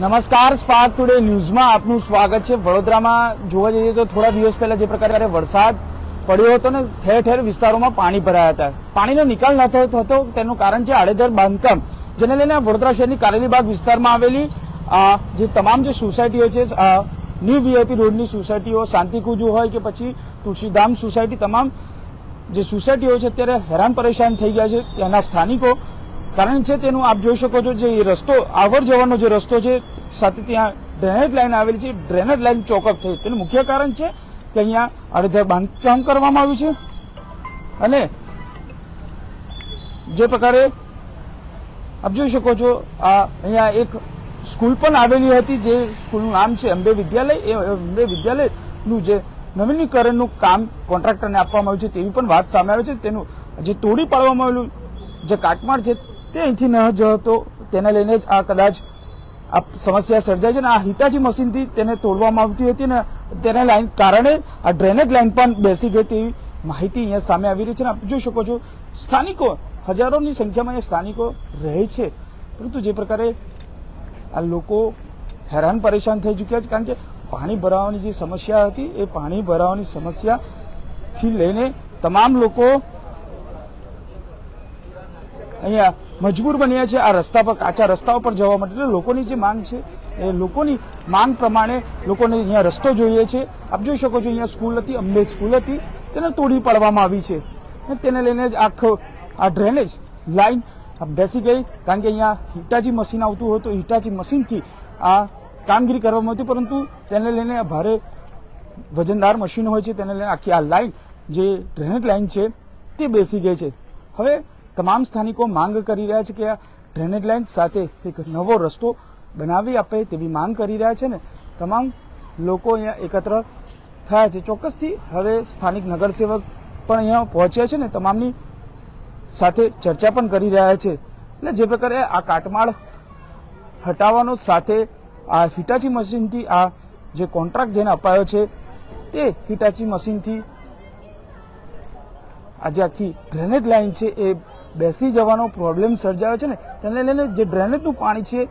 નમસ્કાર spark today ન્યૂઝમાં આપનું સ્વાગત છે. વડોદરામાં જોવા જઈએ તો થોડા દિવસ પહેલા જે પ્રકારે વરસાદ પડ્યો હતો ને, ઠેર ઠેર વિસ્તારોમાં પાણી ભરાયા હતા. પાણીનો નિકાલ ન થયો હતો, તેનું કારણ છે આડેધર બાંધકામ, જેને લઈને વડોદરા શહેરની કારેલીબાગ વિસ્તારમાં આવેલી જે તમામ જે સોસાયટીઓ છે ન્યૂ વીઆઈપી રોડની સોસાયટીઓ, શાંતિકુજુ હોય કે પછી તુલસીધામ સોસાયટી, તમામ જે સોસાયટીઓ છે, અત્યારે હેરાન પરેશાન થઈ ગયા છે. ત્યાંના સ્થાનિકો કારણ છે તેનું આપ જોઈ શકો છો જે રસ્તો, આવર જવાનો જે રસ્તો છે, સાથે ત્યાં ડ્રેનેજ લાઈન આવેલી છે, ડ્રેનેજ લાઇન ચોકઅપ થઈ. તેનું મુખ્ય કારણ છે કે અહીંયા અડધા બાંધકામ કરવામાં આવ્યું છે. અને જે પ્રકારે આપ જોઈ શકો છો, આ અહીંયા એક સ્કૂલ પણ આવેલી હતી, જે સ્કૂલનું નામ છે અંબે વિદ્યાલય. એ અંબે વિદ્યાલયનું જે નવીનીકરણનું કામ કોન્ટ્રાક્ટરને આપવામાં આવ્યું છે તેવી પણ વાત સામે આવે છે. તેનું જે તોડી પાડવામાં આવેલું જે કાટમાળ છે તે અહીંથી ન જતો તેને લઈને જ આ કદાચ આ સમસ્યા સર્જાય છે ને, આ હિટાચી મશીનથી તેને તોડવામાં આવતી હતી અને તેના લાઈન કારણે આ ડ્રેનેજ લાઈન પણ બેસી ગઈ તેવી માહિતી અહીંયા સામે આવી રહી છે આપ જોઈ શકો છો, સ્થાનિકો, હજારોની સંખ્યામાં અહીંયા સ્થાનિકો રહે છે. પરંતુ જે પ્રકારે આ લોકો હેરાન પરેશાન થઈ ચૂક્યા છે, કારણ કે પાણી ભરાવાની જે સમસ્યા હતી, એ પાણી ભરાવાની સમસ્યાથી લઈને તમામ લોકો અહીંયા મજબૂર બન્યા છે આ રસ્તા પર, કાચા રસ્તાઓ પર જવા માટે. લોકોની જે માંગ છે, એ લોકોની માંગ પ્રમાણે લોકોને અહીંયા રસ્તો જોઈએ છે. આપ જોઈ શકો છો, અહીંયા સ્કૂલ હતી, અંબે સ્કૂલ હતી. તેને તોડી પાડવામાં આવી છે. તેને લઈને જ આખો, આ ડ્રેનેજ લાઈન બેસી ગઈ. કારણ કે અહીંયા હિટાચી મશીન આવતું હોય તો હિટાચી મશીનથી આ કામગીરી કરવામાં આવતી, પરંતુ તેને લઈને ભારે વજનદાર મશીન હોય છે. તેને લઈને આખી આ લાઈન, જે ડ્રેનેજ લાઈન છે, તે બેસી ગઈ છે. હવે તમામ સ્થાનિકો માંગ કરી રહ્યા છે કે આ ડ્રેનેજ લાઇન સાથે એક નવો રસ્તો બનાવી આપે તેવી માંગ કરી રહ્યા છે ને તમામ લોકો અહીંયા એકત્ર થયા છે. ચોક્કસથી હવે સ્થાનિક નગરસેવક પણ અહીંયા પહોંચ્યા છે ને તમામની સાથે ચર્ચા પણ કરી રહ્યા છે. એટલે જે પ્રકારે આ કાટમાળ હટાવવાનો સાથે આ હિટાચી મશીનથી આ જે કોન્ટ્રાક્ટ જેને અપાયો છે તે હિટાચી મશીનથી આ જે આખી ડ્રેનેજ લાઇન છે એ બેસી જવાનો પ્રોબ્લેમ સર્જાયો છે ને, તેને લઈને જે ડ્રેનેજનું પાણી છે,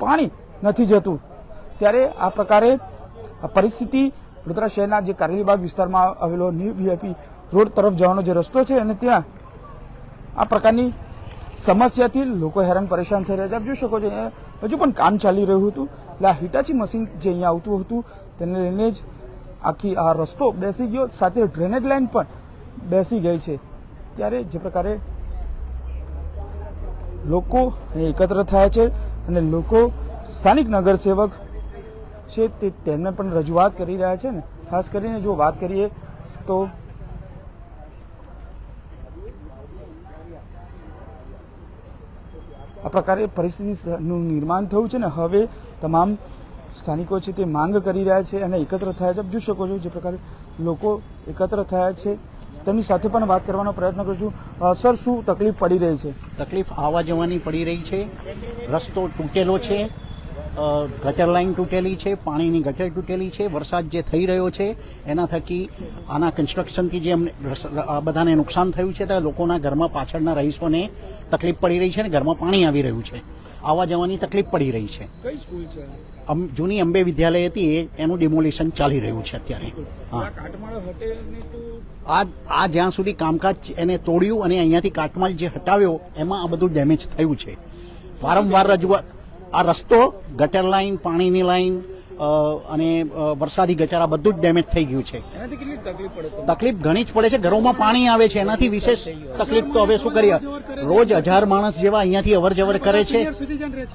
પાણી નથી જતું. ત્યારે આ પ્રકારે આ પરિસ્થિતિ વડોદરા શહેરના જે કારેલીબાગ વિસ્તારમાં આવેલો ન્યૂ વીઆઈપી રોડ તરફ જવાનો જે રસ્તો છે અને ત્યાં આ પ્રકારની સમસ્યાથી લોકો હેરાન પરેશાન થઈ રહ્યા છે. આપ જોઈ શકો છો હજુ પણ કામ ચાલી રહ્યું હતું. એટલે આ હિટાચી મશીન જે અહીંયા આવતું હતું, તેને લઈને જ આખી આ રસ્તો બેસી ગયો. સાથે ડ્રેનેજ લાઈન પણ બેસી ગઈ છે. ત્યારે જે પ્રકારે લોકો એકત્ર થયા છે અને લોકો સ્થાનિક નગરસેવક છે તે તેમને પણ રજૂઆત કરી રહ્યા છે ને. ખાસ કરીને જો વાત કરીએ તો આ પ્રકારે પરિસ્થિતિનું નિર્માણ થયું છે ને. હવે તમામ સ્થાનિકો છે તે માંગ કરી રહ્યા છે અને એકત્ર થયા છે. જોઈ શકો છો જે પ્રકારે લોકો એકત્ર થયા છે. તેમની સાથે પણ વાત કરવાનો પ્રયત્ન કરું છું સર શું તકલીફ પડી રહી છે? તકલીફ આવવા જવાની પડી રહી છે. રસ્તો તૂટેલો છે. ગટર લાઈન તૂટેલી છે. પાણીની ગટર તૂટેલી છે. વરસાદ જે થઈ રહ્યો છે એના થકી આના કન્સ્ટ્રક્શનથી જે અમને આ બધાને નુકસાન થયું છે તે લોકોના ઘરમાં પાછળના રહીશોને તકલીફ પડી રહી છે અને ઘરમાં પાણી આવી રહ્યું છે. આવવા જવાની તકલીફ પડી રહી છે. કઈ સ્કૂલ છે? જૂની અંબે વિદ્યાલય હતી એ એનું ડિમોલિશન ચાલી રહ્યું છે અત્યારે. હા. આ આ જ્યાં સુધી કામકાજ એને તોડ્યું અને અહીંયાથી કાટમાલ જે હટાવ્યો એમાં આ બધું ડેમેજ થયું છે. વારંવાર રજૂઆત. આ રસ્તો ગટર લાઈન પાણીની લાઈન અને વરસાદી ગટર આ બધું જ ડેમેજ થઈ ગયું છે. તકલીફ તકલીફ ઘણી જ પડે છે. ઘરોમાં પાણી આવે છે. એનાથી વિશેષ તકલીફ તો હવે શું કરીએ? રોજ હજાર માણસ જેવા અહીંયાથી અવર જવર કરે છે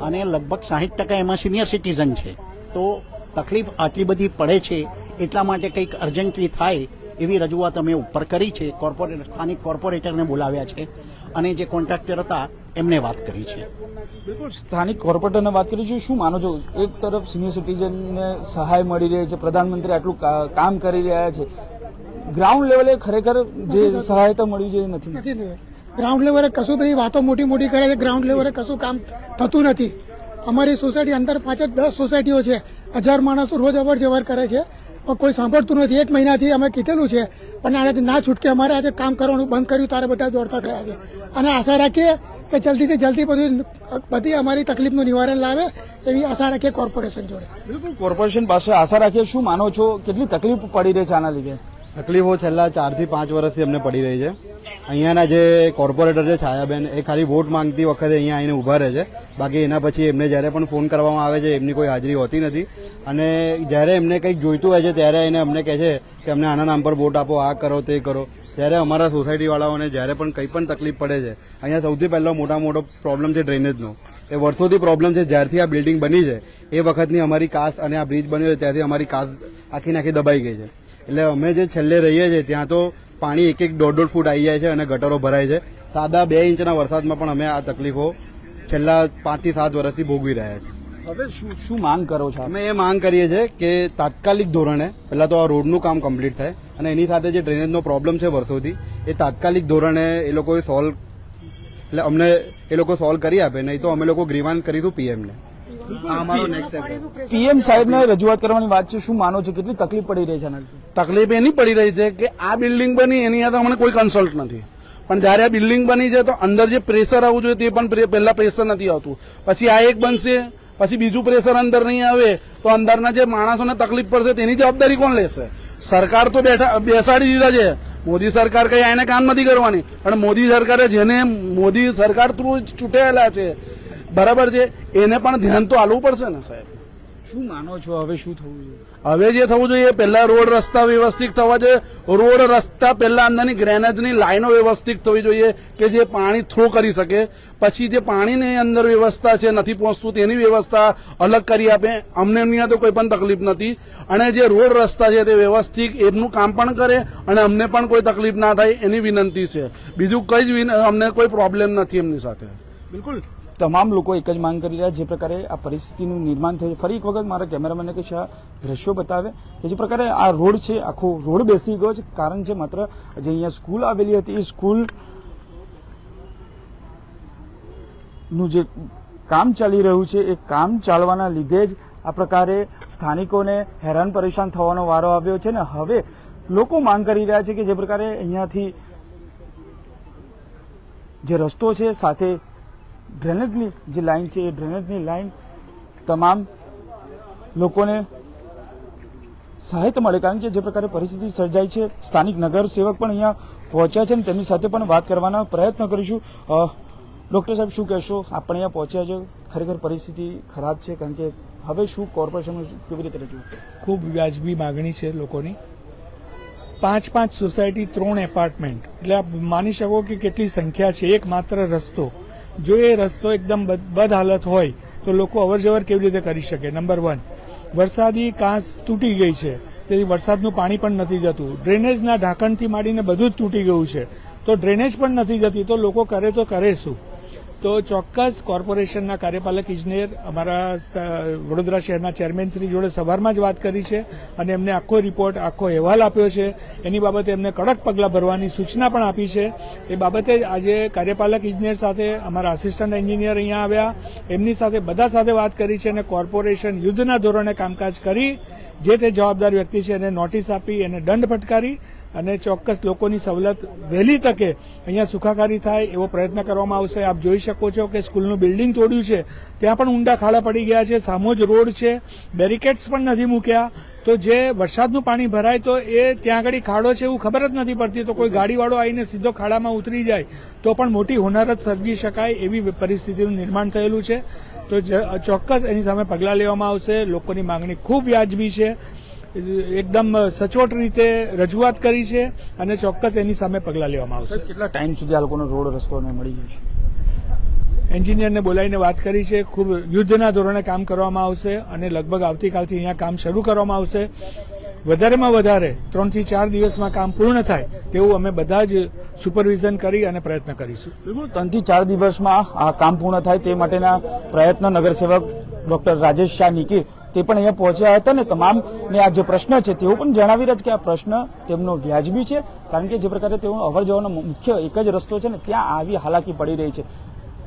અને લગભગ સાહીઠ ટકા એમાં સિનિયર સિટીઝન છે. તો તકલીફ આટલી બધી પડે છે. એટલા માટે કંઈક અર્જન્ટલી થાય એવી રજૂઆત અમે ઉપર કરી છે કોર્પોરેટ સ્થાનિક કોર્પોરેટરને બોલાવ્યા છે અને જે કોન્ટ્રાક્ટર હતા એમને વાત કરી છે. બિલકુલ સ્થાનિક કોર્પોરેટરને વાત કરી છે શું માનો છો? એક તરફ સિનિયર સિટીઝનને સહાય મળી રહી છે પ્રધાનમંત્રી આટલું કામ કરી રહ્યા છે. ગ્રાઉન્ડ લેવલે ખરેખર જે સહાયતા મળી છે એ નથી. નથી ગ્રાઉન્ડ લેવલે કશું બધી વાતો મોટી મોટી કરે છે ગ્રાઉન્ડ લેવલે કશું કામ થતું નથી. અમારી સોસાયટી અંદર પાંચ જ દસ સોસાયટીઓ છે. હજાર માણસો રોજ અવર જવર કરે છે. પણ કોઈ સાંભળતું નથી. એક મહિનાથી અમે કીધેલું છે પણ આનાથી ના છૂટકે અમારે આજે કામ કરવાનું બંધ કર્યું તારે બધા દોડતા થયા છે. અને આશા રાખીએ કે કે જલ્દીથી જલ્દી બધું બધી અમારી તકલીફનું નિવારણ લાવે એવી આશા રાખીએ કોર્પોરેશન જોડે. બિલકુલ કોર્પોરેશન પાસે આશા રાખીએ. શું માનો છો? કેટલી તકલીફ પડી રહી છે આના લીધે? તકલીફો છેલ્લા ચારથી પાંચ વર્ષથી અમને પડી રહી છે. અહીંયાના જે કોર્પોરેટર છે, છાયાબેન, એ ખાલી વોટ માંગતી વખતે અહીંયા આવીને ઊભા રહે છે. બાકી એના પછી એમને જ્યારે પણ ફોન કરવામાં આવે છે, એમની કોઈ હાજરી હોતી નથી. અને જ્યારે એમને કંઈક જોઈતું હોય છે, ત્યારે એને અમને કહે છે કે અમને આના નામ પર વોટ આપો, આ કરો, તે કરો. ત્યારે અમારા સોસાયટીવાળાઓને જ્યારે પણ કંઈ પણ તકલીફ પડે છે, અહીંયા સૌથી પહેલો મોટા મોટો પ્રોબ્લેમ છે ડ્રેનેજનો એ વર્ષોથી પ્રોબ્લેમ છે, જ્યારથી આ બિલ્ડિંગ બની છે, એ વખતની અમારી કાસ અને આ બ્રિજ બન્યો છે, ત્યાંથી અમારી કાસ આખી નાખી દબાઈ ગઈ છે. એટલે અમે જે છેલ્લે રહીએ છીએ, ત્યાં તો પાણી એક એક દોઢ દોઢ ફૂટ આવી જાય છે અને ગટરો ભરાય છે. સાદા બે ઇંચના વરસાદમાં પણ અમે આ તકલીફો છેલ્લા પાંચથી સાત વર્ષથી ભોગવી રહ્યા છીએ. હવે શું શું માંગ કરો છો અમે એ માંગ કરીએ છીએ કે તાત્કાલિક ધોરણે પહેલાં તો આ રોડનું કામ કમ્પ્લીટ થાય અને એની સાથે જે ડ્રેનેજનો પ્રોબ્લેમ છે વર્ષોથી એ તાત્કાલિક ધોરણે એ લોકોએ સોલ્વ એટલે અમને એ લોકો સોલ્વ કરી આપે નહીં તો અમે લોકો ગ્રીવાન કરીશું પીએમને. પીએમ સાહેબને રજૂઆત કરવાની વાત છે શું માનો છો કેટલી તકલીફ પડી રહી છે તકલીફ એની પડી રહી છે કે આ બિલ્ડિંગ બની એની યાદ અમને કોઈ કન્સલ્ટ નથી. પણ જ્યારે આ બિલ્ડિંગ બની છે તો અંદર જે પ્રેશર આવવું જોઈએ તે પણ પહેલા પ્રેશર નથી આવતું. પછી આ એક બનશે પછી બીજું પ્રેશર અંદર નહીં આવે તો અંદરના જે માણસોને તકલીફ પડશે તેની જવાબદારી કોણ લેશે? સરકાર તો બેઠા બેસાડી દીધા છે. મોદી સરકાર કઈ આને કામ નથી કરવાની. પણ મોદી સરકારે જેને મોદી સરકાર થ્રુ ચૂંટાયેલા છે બરાબર છે? એને પણ ધ્યાન તો આલવું પડશે ને સાહેબ. શું માનો છો? હવે શું થવું જોઈએ? હવે જે થવું જોઈએ પહેલા રોડ રસ્તા વ્યવસ્થિત થવા જોઈએ. રોડ રસ્તા પહેલા અંદરની ગ્રેનેજની લાઈનો વ્યવસ્થિત થવી જોઈએ કે જે પાણી થ્રો કરી શકે. પછી જે પાણીની અંદર વ્યવસ્થા છે નથી પહોંચતું તેની વ્યવસ્થા અલગ કરી આપે. અમને અહીંયા તો કોઈ પણ તકલીફ નથી. અને જે રોડ રસ્તા છે તે વ્યવસ્થિત એમનું કામ પણ કરે અને અમને પણ કોઈ તકલીફ ના થાય એની વિનંતી છે. બીજું કઈ જ અમને કોઈ પ્રોબ્લેમ નથી એમની સાથે. બિલકુલ. તમામ લોકો એક જ માંગ કરી રહ્યા, જે પ્રકારે આ પરિસ્થિતિનું નિર્માણ થયું. ફરી એક વખત મારા કેમેરામેનને કહીશ આ દ્રશ્યો બતાવે કે જે પ્રકારે આ રોડ છે, આખો રોડ બેસી ગયો છે કારણ છે માત્ર જે અહીંયા સ્કૂલ આવેલી હતી, એ સ્કૂલનું જે કામ ચાલી રહ્યું છે, એ કામ ચાલવાના લીધે જ આ પ્રકારે સ્થાનિકોને હેરાન પરેશાન થવાનો વારો આવ્યો છે ને હવે લોકો માંગ કરી રહ્યા છે કે જે પ્રકારે અહીંયાથી જે રસ્તો છે, સાથે ડ્રેનેજની જે લાઈન છે એ ડ્રેનેજની લાઈન તમામ લોકોને સહાયતા મળે, કારણ કે જે પ્રકારે પરિસ્થિતિ સર્જાઈ છે, સ્થાનિક નગર સેવક પણ અહીંયા પહોંચ્યા છે અને તેમની સાથે પણ વાત કરવાના પ્રયત્ન કરીશું. ડૉક્ટર સાહેબ, શું કહેશો? આપણે અહીંયા પહોંચ્યા છે, ખરેખર પરિસ્થિતિ ખરાબ છે, કારણ કે હવે શું કોર્પોરેશન કેવી રીતે રજૂ ખૂબ વ્યાજબી માગણી છે લોકોની. પાંચ પાંચ સોસાયટી ત્રણ એપાર્ટમેન્ટ એટલે આપ માની શકો કે કેટલી સંખ્યા છે. એક માત્ર રસ્તો જો એ રસ્તો એકદમ બદ હાલત હોય, તો લોકો અવરજવર કેવી રીતે કરી શકે? નંબર વન વરસાદી કાંસ તૂટી ગઈ છે. તેથી વરસાદનું પાણી પણ નથી જતું. ડ્રેનેજના ઢાંકણથી માંડીને બધું જ તૂટી ગયું છે. તો ડ્રેનેજ પણ નથી જતી, તો લોકો કરે તો કરે શું? તો ચોક્કસ કોર્પોરેશનના કાર્યપાલક ઇજનેર, અમારા વડોદરા શહેરના ચેરમેન શ્રી જોડે સવારમાં જ વાત કરી છે અને એમને આખો રિપોર્ટ, આખો અહેવાલ આપ્યો છે. એની બાબતે એમને કડક પગલાં ભરવાની સૂચના પણ આપી છે. એ બાબતે આજે કાર્યપાલક ઇજનેર સાથે અમારા આસિસ્ટન્ટ એન્જિનિયર અહીંયા આવ્યા. એમની સાથે બધા સાથે વાત કરી છે અને કોર્પોરેશન યુદ્ધના ધોરણે કામકાજ કરી, જે તે જવાબદાર વ્યક્તિ છે એને નોટિસ આપી, એને દંડ ફટકારી અને ચોક્કસ લોકોની સવલત વહેલી તકે અહીંયા સુખાકારી થાય એવો પ્રયત્ન કરવામાં આવશે. આપ જોઈ શકો છો કે સ્કૂલનું બિલ્ડિંગ તોડ્યું છે. ત્યાં પણ ઊંડા ખાડા પડી ગયા છે. સામો જ રોડ છે. બેરિકેડ્સ પણ નથી મૂક્યા. તો જે વરસાદનું પાણી ભરાય તો એ ત્યાં આગળ ખાડો છે એવું ખબર જ નથી પડતી. તો કોઈ ગાડીવાળો આવીને સીધો ખાડામાં ઉતરી જાય તો પણ મોટી હોનારત સર્જી શકાય એવી પરિસ્થિતિનું નિર્માણ થયેલું છે. તો ચોક્કસ એની સામે પગલાં લેવામાં આવશે. લોકોની માંગણી ખૂબ વ્યાજબી છે. એકદમ સચોટ રીતે રજૂઆત કરી છે અને ચોક્કસ એની સામે પગલાં લેવામાં આવશે. કેટલા ટાઈમ સુધી આ લોકોનો રોડ રસ્તોને મળી જશે એન્જિનિયરને બોલાવીને વાત કરી છે ખૂબ યુદ્ધના ધોરણે કામ કરવામાં આવશે અને લગભગ આવતીકાલથી અહીંયા કામ શરૂ કરવામાં આવશે. વધારેમાં વધારે ત્રણથી ચાર દિવસમાં કામ પૂર્ણ થાય તેવું અમે બધા જ સુપરવિઝન કરી અને પ્રયત્ન કરીશું. બિલકુલ ત્રણથી ચાર દિવસમાં આ કામ પૂર્ણ થાય તે માટેના પ્રયત્ન નગરસેવક ડોક્ટર રાજેશ શાહ નિકીર તે પણ અહીંયા પહોંચ્યા હતા ને તમામ ને આ જે પ્રશ્ન છે તેઓ પણ જણાવી રહ્યા છે કે આ પ્રશ્ન તેમનો વ્યાજબી છે, કારણ કે જે પ્રકારે તેઓ અવર જવાનો મુખ્ય એક જ રસ્તો છે ને ત્યાં આવી હાલાકી પડી રહી છે.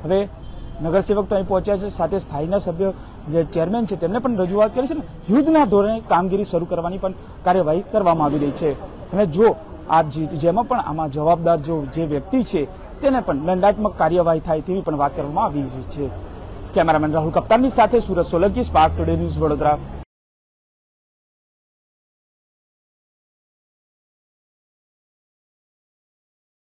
હવે નગરસેવક તો અહીં પહોંચ્યા છે, સાથે સ્થાયીના સભ્ય જે ચેરમેન છે તેમને પણ રજૂઆત કરી છે ને યુદ્ધના ધોરણે કામગીરી શરૂ કરવાની પણ કાર્યવાહી કરવામાં આવી રહી છે. અને જો આ જેમાં પણ આમાં જવાબદાર જો જે વ્યક્તિ છે તેને પણ દંડાત્મક કાર્યવાહી થાય તેવી પણ વાત કરવામાં આવી રહી છે. કેમેરામેન રાહુલ કપ્તાનની સાથે Surat Solanki Spark Today News Vadodara.